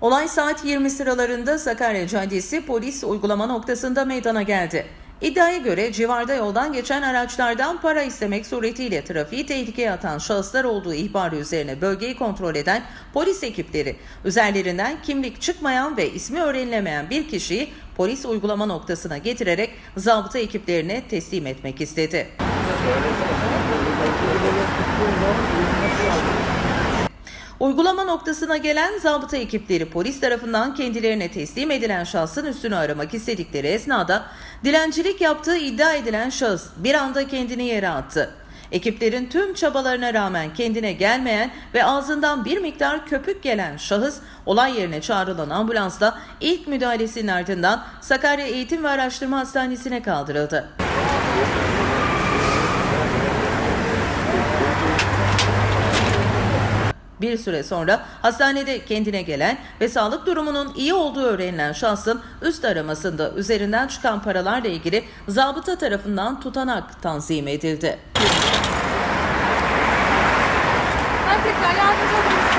Olay saat 20 sıralarında Sakarya Caddesi polis uygulama noktasında meydana geldi. İddiaya göre civarda yoldan geçen araçlardan para istemek suretiyle trafiği tehlikeye atan şahıslar olduğu ihbarı üzerine bölgeyi kontrol eden polis ekipleri üzerlerinden kimlik çıkmayan ve ismi öğrenilemeyen bir kişiyi polis uygulama noktasına getirerek zabıta ekiplerine teslim etmek istedi. Uygulama noktasına gelen zabıta ekipleri polis tarafından kendilerine teslim edilen şahsın üstünü aramak istedikleri esnada dilencilik yaptığı iddia edilen şahıs bir anda kendini yere attı. Ekiplerin tüm çabalarına rağmen kendine gelmeyen ve ağzından bir miktar köpük gelen şahıs olay yerine çağrılan ambulansla ilk müdahalesinin ardından Sakarya Eğitim ve Araştırma Hastanesi'ne kaldırıldı. Bir süre sonra hastanede kendine gelen ve sağlık durumunun iyi olduğu öğrenilen şahsın üst aramasında üzerinden çıkan paralarla ilgili zabıta tarafından tutanak tanzim edildi. Tekrar yardımcı